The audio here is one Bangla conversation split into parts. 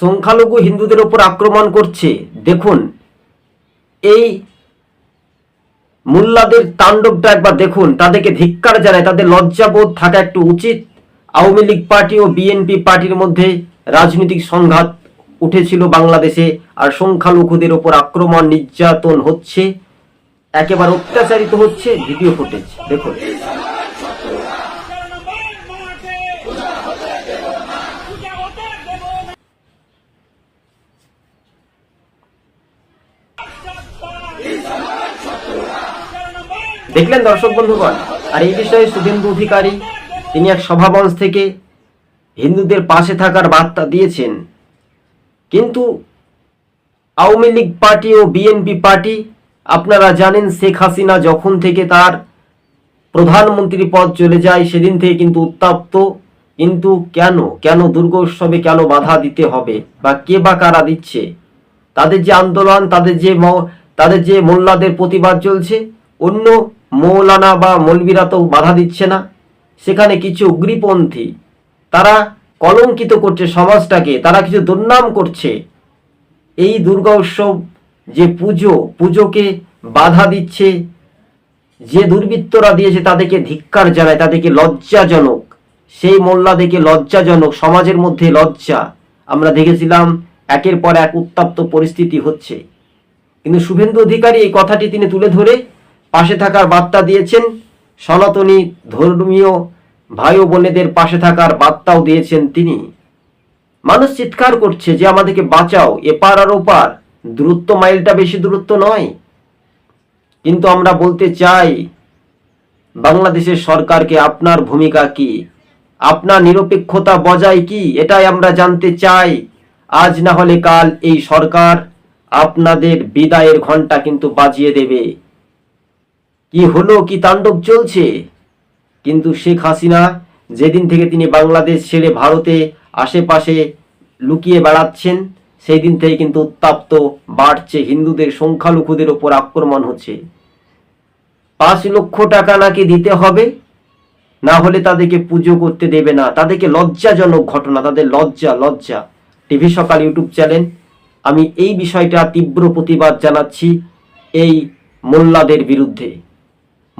সংখ্যালঘু হিন্দুদের ওপর আক্রমণ করছে। দেখুন, এই মোল্লাদের তাণ্ডবটা একবার দেখুন, তাদেরকে ধিক্কার জানায়, তাদের লজ্জাবোধ থাকা একটু উচিত। আওয়ামী লীগ পার্টি ও বিএনপি পার্টির মধ্যে রাজনৈতিক সংঘাত উঠেছিল বাংলাদেশে, আর সংখ্যালঘুদের ওপর আক্রমণ নির্যাতন হচ্ছে, একেবারে অত্যাচারিত হচ্ছে ভিডিও ফুটেজ। দেখুন। দেখলেন দর্শক বন্ধুগণ, আর এই বিষয়ে শুভেন্দু অধিকারী, তিনি এক সভামঞ্চ থেকে হিন্দুদের পাশে থাকার বার্তা দিয়েছেন। কিন্তু আওয়ামী লীগ পার্টি ও বিএনপি পার্টি, আপনারা জানেন শেখ হাসিনা যখন থেকে তার প্রধানমন্ত্রী পদ চলে যায়, সেদিন থেকে কিন্তু উত্তাপ্ত। কিন্তু কেন? কেন দুর্গোৎসবে কেন বাধা দিতে হবে? বা কে বা কারা দিচ্ছে? তাদের যে আন্দোলন, তাদের যে তাদের যে মোল্লাদের প্রতিবাদ চলছে, অন্য মৌলানা বা মৌলবীরা তো বাধা দিচ্ছে না। সেখানে কিছু উগ্রীপন্থী, তারা কলঙ্কিত করছে সমাজটাকে, তারা কিছু দুর্নাম করছে। এই দুর্গা উৎসব যে পুজো, পুজোকে বাধা দিচ্ছে, যে দুর্বৃত্তরা দিয়েছে তাদেরকে ধিক্কার জানায়, তাদেরকে লজ্জাজনক, সেই মোল্লাদেরকে লজ্জাজনক, সমাজের মধ্যে লজ্জা। আমরা দেখেছিলাম একের পর এক উত্তপ্ত পরিস্থিতি হচ্ছে। কিন্তু শুভেন্দু অধিকারী এই কথাটি তিনি তুলে ধরে পাশে থাকার বার্তা দিয়েছেন সনাতনী ধর্মীয় ভাই বোনেদের পাশে থাকার বার্তাও দিয়েছেন তিনি। মানুষ চিৎকার করছে যে আমাদেরকে বাঁচাও, এপার আর ওপার, দূরত্ব মাইলটা বেশি দূরত্ব নয়। কিন্তু আমরা বলতে চাই, বাংলাদেশের সরকারকে আপনার ভূমিকা কি? আপনার নিরপেক্ষতা বজায় কি? এটাই আমরা জানতে চাই। আজ না হলে কাল এই সরকার আপনাদের বিদায়ের ঘণ্টা কিন্তু বাজিয়ে দেবে। কি হলো, কি তাণ্ডব চলছে? কিন্তু শেখ হাসিনা যেদিন থেকে তিনি বাংলাদেশ ছেড়ে ভারতে আশেপাশে লুকিয়ে বেড়াচ্ছেন সেই দিন থেকে কিন্তু উত্তাপ্ত বাড়ছে হিন্দুদের সংখ্যালঘুদের ওপর আক্রমণ হচ্ছে। পাঁচ লক্ষ টাকা নাকি দিতে হবে? না হলে তাদেরকে পুজো করতে দেবে না। তাদেরকে লজ্জাজনক ঘটনা, তাদের লজ্জা লজ্জা। টিভি সকাল ইউটিউব চ্যানেল। আমি এই বিষয়টা তীব্র প্রতিবাদ জানাচ্ছি এই মোল্লাদের বিরুদ্ধে।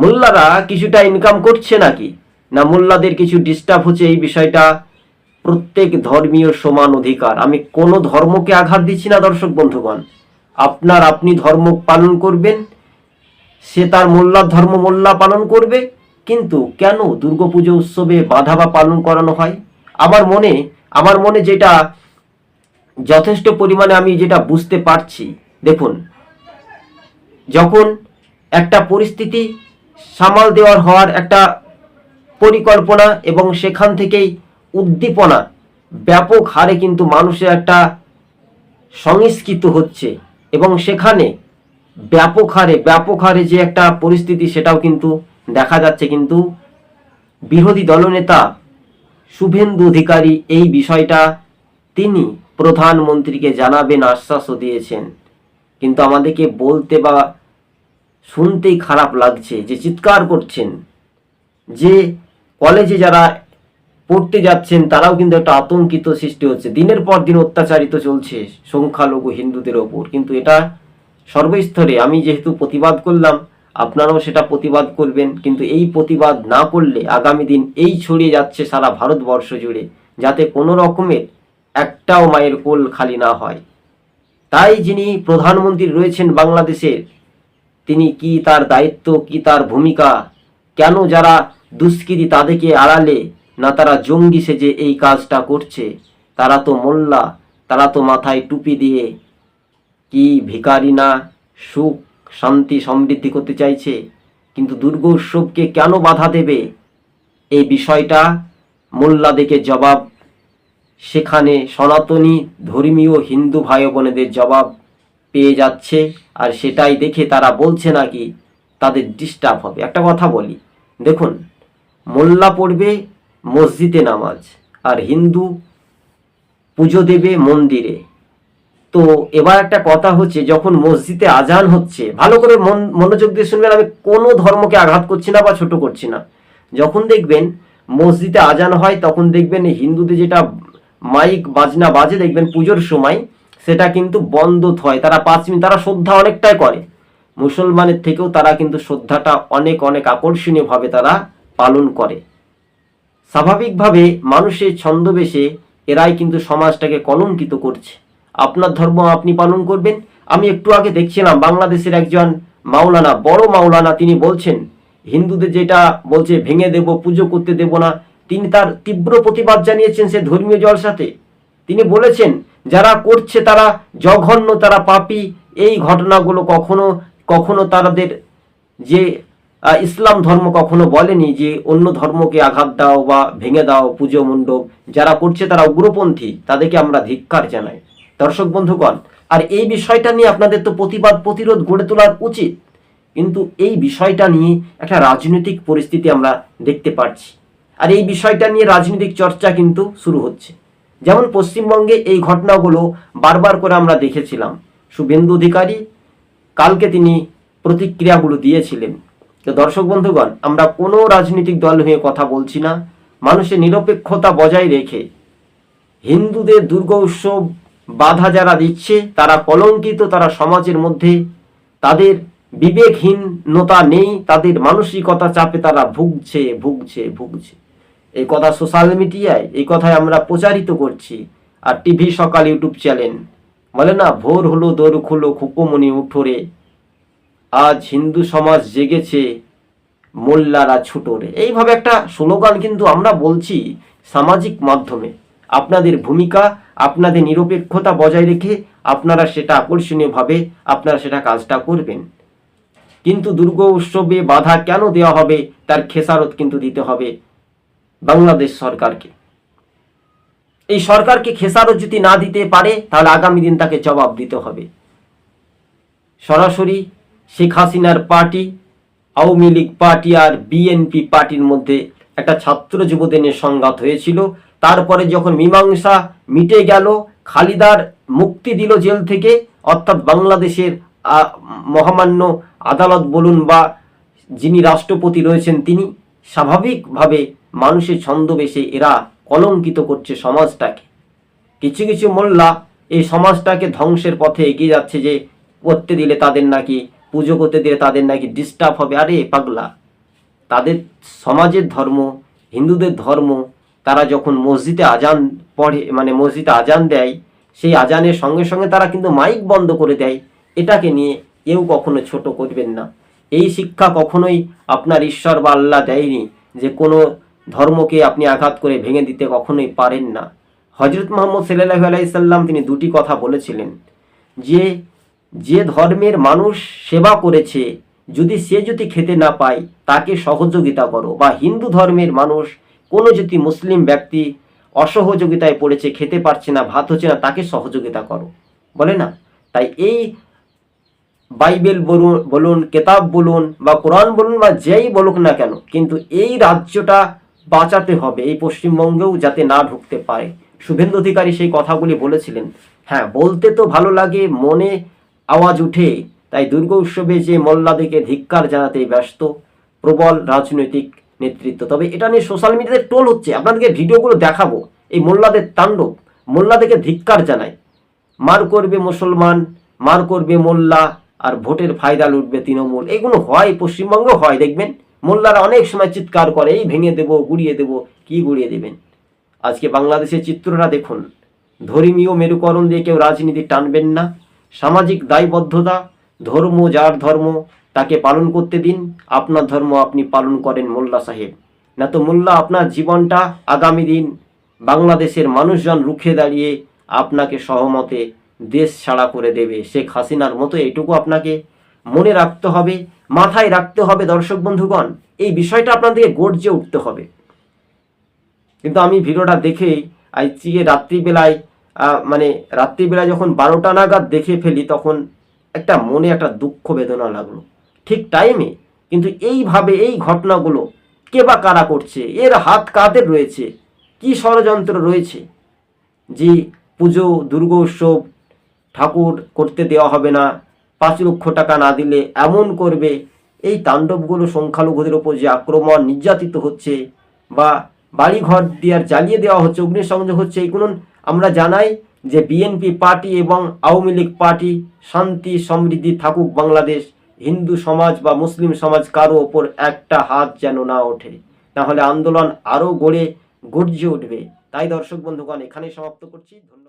মোল্লারা কিছুটা ইনকাম করছে নাকি? না মোল্লাদের কিছু ডিস্টার্ব হচ্ছে এই বিষয়টা? প্রত্যেক ধর্মীয় সমান অধিকার। আমি কোনো ধর্মকে আঘাত দিচ্ছি না, দর্শক বন্ধুগণ। আপনার আপনি ধর্ম পালন করবেন, সে তার মোল্লার ধর্ম মোল্লা পালন করবে, কিন্তু কেন দুর্গাপুজো উৎসবে বাধা বা পালন করানো হয়? আমার মনে আমার মনে যেটা যথেষ্ট পরিমাণে আমি যেটা বুঝতে পারছি, দেখুন, যখন একটা পরিস্থিতি সামাল দেওয়ার হওয়ার একটা পরিকল্পনা এবং সেখান থেকেই উদ্দীপনা ব্যাপক হারে কিন্তু মানুষের একটা সংস্কৃত হচ্ছে এবং সেখানে ব্যাপক হারে ব্যাপক হারে যে একটা পরিস্থিতি সেটাও কিন্তু দেখা যাচ্ছে। কিন্তু বিরোধী দলনেতা শুভেন্দু অধিকারী এই বিষয়টা তিনি প্রধানমন্ত্রীকে জানাবেন, আশ্বাসও দিয়েছেন। কিন্তু আমাদেরকে বলতে বা শুনতেই খারাপ লাগছে যে চিৎকার করছেন। যে কলেজে যারা পড়তে যাচ্ছেন, তারাও কিন্তু একটা আতঙ্কিত সৃষ্টি হচ্ছে। দিনের পর দিন অত্যাচারিত চলছে সংখ্যালঘু হিন্দুদের ওপর। কিন্তু এটা সর্বস্তরে আমি যেহেতু প্রতিবাদ করলাম, আপনারাও সেটা প্রতিবাদ করবেন। কিন্তু এই প্রতিবাদ না করলে আগামী দিন এই ছড়িয়ে যাচ্ছে সারা ভারতবর্ষ জুড়ে, যাতে কোনো রকমের একটাও মায়ের কোল খালি না হয়। তাই যিনি প্রধানমন্ত্রী রয়েছেন বাংলাদেশের তিনি কি তার দায়িত্ব, কি তার ভূমিকা? কেন যারা দুষ্কৃতী তাদেরকে আড়ালে, না তারা জঙ্গি সেজে এই কাজটা করছে? তারা তো মোল্লা, তারা তো মাথায় টুপি দিয়ে। কি ভিকারি না সুখ, শান্তি, সমৃদ্ধি করতে চাইছে? কিন্তু দুর্গ উৎসবকে কেন বাধা দেবে? এই বিষয়টা মোল্লাদেরকে জবাব, সেখানে সনাতনী ধর্মীয় হিন্দু ভাই বোনেদের জবাব পেয়ে যাচ্ছে আর সেটাই দেখে তারা বলছে নাকি তাদের ডিস্টার্ব হবে। একটা কথা বলি, দেখুন, মোল্লা পড়বে মসজিদে নামাজ আর হিন্দু পুজো দেবে মন্দিরে। তো এবার একটা কথা হচ্ছে, যখন মসজিদে আজান হচ্ছে, ভালো করে মন, মনোযোগ দিয়ে শুনবেন, আমি কোনো ধর্মকে আঘাত করছি না বা ছোট করছি না। যখন দেখবেন মসজিদে আজান হয়, তখন দেখবেন হিন্দুদের যেটা মাইক বাজনা বাজে, দেখবেন পুজোর সময় সেটা কিন্তু বন্ধ হয়। তারা পাঁচ মিনিট, তারা শ্রদ্ধা অনেকটাই করে। মুসলমানের থেকেও তারা কিন্তু শ্রদ্ধাটা অনেক অনেক আকর্ষণীয়ভাবে তারা পালন করে। স্বাভাবিকভাবে মানুষের ছন্দবেশে এরাই কিন্তু সমাজটাকে কলঙ্কিত করছে। আপনার ধর্ম আপনি পালন করবেন। আমি একটু আগে দেখছিলাম বাংলাদেশের একজন মাওলানা, বড় মাওলানা, তিনি বলছেন, হিন্দুদের যেটা বলছে, ভেঙে দেব, পুজো করতে দেব না। তিনি তার তীব্র প্রতিবাদ জানিয়েছেন সে ধর্মীয় জলসাতে। তিনি বলেছেন যারা করছে তারা জঘন্য, তারা পাপি। এই ঘটনাগুলো কখনো কখনো তাদের যে ইসলাম ধর্ম কখনো বলেনি যে, অন্য ধর্মকে আঘাত দাও বা ভেঙে দাও, পুজো মণ্ডপ। যারা করছে তারা উগ্রপন্থী, তাদেরকে আমরা ধিক্কার জানাই। দর্শক বন্ধুগণ, আর এই বিষয়টা নিয়ে আপনাদের তো প্রতিবাদ, প্রতিরোধ গড়ে তোলার উচিত। কিন্তু এই বিষয়টা নিয়ে একটা রাজনৈতিক পরিস্থিতি আমরা দেখতে পাচ্ছি আর এই বিষয়টা নিয়ে রাজনৈতিক চর্চা কিন্তু শুরু হচ্ছে। যেমন পশ্চিমবঙ্গে এই ঘটনাগুলো বারবার করে আমরা দেখেছিলাম। শুভেন্দু অধিকারী কালকে তিনি প্রতিক্রিয়াগুলো দিয়েছিলেন। তো দর্শক বন্ধুগণ, আমরা কোনো রাজনৈতিক দল হয়ে কথা বলছি না। মানুষের নিরপেক্ষতা বজায় রেখে হিন্দুদের দুর্গা উৎসব বাধা যারা দিচ্ছে, তারা কলঙ্কিত, তারা সমাজের মধ্যে তাদের বিবেকহীনতা নেই, তাদের মানসিকতা চাপে তারা ভুগছে ভুগছে ভুগছে। এই কথা সোশ্যাল মিডিয়ায় এই কথায় আমরা প্রচারিত করছি। আর টিভি সকাল ইউটিউব চ্যানেল বলে না, ভোর হলো দৌড় খুলো খুপমনি উঠোরে। আজ হিন্দু সমাজ জেগেছে মোল্লারা ছুটোরে। এইভাবে একটা স্লোগান কিন্তু আমরা বলছি সামাজিক মাধ্যমে। আপনাদের ভূমিকা, আপনাদের নিরপেক্ষতা বজায় রেখে আপনারা সেটা আকর্ষণীয়ভাবে আপনারা সেটা কাজটা করবেন। কিন্তু দুর্গ উৎসবে বাধা কেন দেওয়া হবে, তার খেসারত কিন্তু দিতে হবে। বাংলাদেশ সরকারকে। এই সরকারকে খেসারত যদি না দিতে পারে, তাহলে আগামী দিন তাকে জবাব দিতে হবে। সরাসরি শেখ হাসিনার পার্টি, আওয়ামী লীগ পার্টি আর বিএনপি পার্টির মধ্যে একটা ছাত্র যুবদের নিয়ে সংঘাত হয়েছিল। তারপরে যখন মীমাংসা মিটে গেল, খালিদার মুক্তি দিল জেল থেকে, অর্থাৎ বাংলাদেশের মহামান্য আদালত বলুন বা যিনি রাষ্ট্রপতি রয়েছেন তিনি, স্বাভাবিকভাবে মানুষের ছন্দবেশে এরা কলঙ্কিত করছে সমাজটাকে। কিছু কিছু মোল্লা এই সমাজটাকে ধ্বংসের পথে এগিয়ে যাচ্ছে যে, করতে দিলে তাদের নাকি, পুজো করতে দিলে তাদের নাকি ডিস্টার্ব হবে। আরে, পাগলা। তাদের সমাজের ধর্ম, হিন্দুদের ধর্ম, তারা যখন মসজিদে আজান পড়ে মানে মসজিদে আজান দেয়, সেই আজানের সঙ্গে সঙ্গে তারা কিন্তু মাইক বন্ধ করে দেয়। এটাকে নিয়ে কেউ কখনো ছোট করবেন না। এই শিক্ষা কখনোই আপনার ঈশ্বর বা আল্লাহ দেয়নি যে কোনো ধর্মকে আপনি আঘাত করে ভেঙে দিতে কখনোই পারেন না। হজরত মোহাম্মদ সাল্লাহ আলাইসাল্লাম তিনি দুটি কথা বলেছিলেন। যে যে ধর্মের মানুষ সেবা করেছে, যদি সে যদি খেতে না পায়, তাকে সহযোগিতা করো। বা হিন্দু ধর্মের মানুষ, কোনো যদি মুসলিম ব্যক্তি অসহযোগিতায় পড়েছে, খেতে পারছে না, ভাত হচ্ছে না, তাকে সহযোগিতা করো। বলে না? তাই এই বাইবেল বলুন বলুন, কেতাব বলুন, বা কোরআন বলুন, বা যেই বলুক না কেন, কিন্তু এই রাজ্যটা বাঁচাতে হবে এই পশ্চিমবঙ্গেও যাতে না ঢুকতে পারে। শুভেন্দু অধিকারী সেই কথাগুলি বলেছিলেন। হ্যাঁ বলতে তো ভালো লাগে, মনে আওয়াজ উঠে। তাই দুর্গা উৎসবে যে মোল্লাদেরকে ধিক্কার জানাতে ব্যস্ত, প্রবল রাজনৈতিক নেতৃত্ব। তবে এটা নিয়ে সোশ্যাল মিডিয়াতে টোল হচ্ছে। আপনাদেরকে ভিডিওগুলো দেখাবো। এই মোল্লাদের তাণ্ডব, মোল্লাদেরকে ধিক্কার জানায়। মার করবে মুসলমান, মার করবে মোল্লা, আর ভোটের ফায়দা লুটবে তৃণমূল। এগুলো হয়, পশ্চিমবঙ্গে হয়, দেখবেন। মোল্লারা অনেক সময় চিৎকার করে, এই ভেঙে দেবো, গুড়িয়ে দেবো, কি গুড়িয়ে দেবেন? আজকে বাংলাদেশের চিত্রটা দেখুন। ধর্মীয় মেরুকরণ দিয়ে কেউ রাজনীতি টানবেন না। সামাজিক দায়বদ্ধতা, ধর্ম যার ধর্ম, তাকে পালন করতে দিন। আপনার ধর্ম আপনি পালন করেন মোল্লা সাহেব। না তো মোল্লা, আপনার জীবনটা আগামী দিন বাংলাদেশের মানুষজন রুখে দাঁড়িয়ে আপনাকে সহমতে দেশ ছাড়া করে দেবে। শেখ হাসিনার মতো এইটুকু আপনাকে মনে রাখতে হবে, মাথায় রাখতে হবে দর্শক বন্ধুগণ, এই বিষয়টা আপনাদেরকে গর্জে উঠতে হবে। কিন্তু আমি ভিডিওটা দেখে আজকে রাত্রিবেলায় মানে রাত্রিবেলায় যখন বারোটা নাগাদ দেখে ফেলি, তখন একটা মনে একটা দুঃখ বেদনা লাগল। ঠিক টাইমে, কিন্তু এইভাবে এই ঘটনাগুলো কে বা কারা করছে, এর হাত কাদের রয়েছে, কি ষড়যন্ত্র রয়েছে, যে পুজো, দুর্গোৎসব ঠাকুর করতে দেওয়া হবে না পাঁচ লক্ষ টাকা না দিলে এমন করবে? এই তাণ্ডবগুলো সংখ্যালঘুদের ওপর যে আক্রমণ নির্যাতিত হচ্ছে বা বাড়ি ঘর দিয়ে জ্বালিয়ে দেওয়া হচ্ছে অগ্নিসংযোগ হচ্ছে এইগুলো আমরা জানাই যে বিএনপি পার্টি এবং আওয়ামী লীগ পার্টি শান্তি, সমৃদ্ধি থাকুক বাংলাদেশ। হিন্দু সমাজ বা মুসলিম সমাজ কারও ওপর একটা হাত যেন না ওঠে। তাহলে আন্দোলন আরও গড়ে, গর্জে উঠবে। তাই দর্শক বন্ধুগণ, এখানেই সমাপ্ত করছি। ধন্যবাদ।